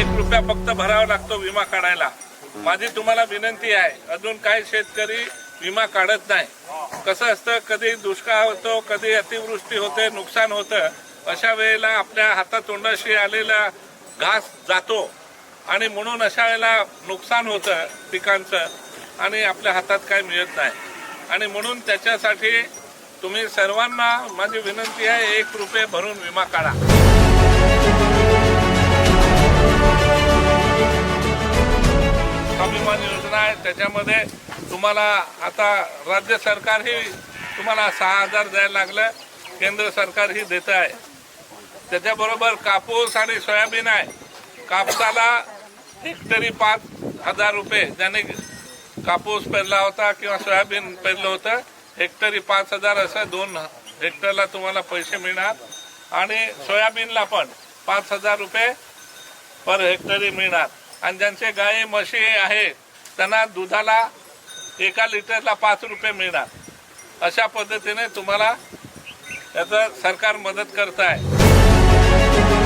एक रुपया फक्त भरावा लागतो विमा काढायला. माझी तुम्हाला विनंती आहे अजून काही शेतकरी विमा काढत नाही. कसं असतं कधी दुष्काळ होतो कधी अतिवृष्टी होते नुकसान होतं अशा वेळेला आपल्या हातातोंडाशी आलेला घास जातो. आणि म्हणून अशा वेळेला नुकसान होतं पिकांचं आणि आपल्या हातात काय मिळत नाही. आणि म्हणून त्याच्यासाठी तुम्ही सर्वांना माझी विनंती आहे एक रुपये भरून विमा काढा. स्वाभिमान योजना आहे त्याच्यामध्ये तुम्हाला आता राज्य सरकारही तुम्हाला सहा हजार द्यायला लागलं केंद्र सरकारही देत आहे. त्याच्याबरोबर कापूस आणि सोयाबीन आहे. कापसाला हेक्टरी पाच हजार रुपये ज्याने कापूस पेरला होता किंवा सोयाबीन पेरलं होतं हेक्टरी पाच हजार असं दोन हेक्टरला तुम्हाला पैसे मिळणार. आणि सोयाबीनला पण पाच हजार रुपये पर हेक्टरी मिळणार. आणि ज्यांचे गाई म्हशी आहे त्यांना दुधाला एका लिटरला पाच रुपये मिळणार. अशा पद्धतीने तुम्हाला याचं सरकार मदत करत आहे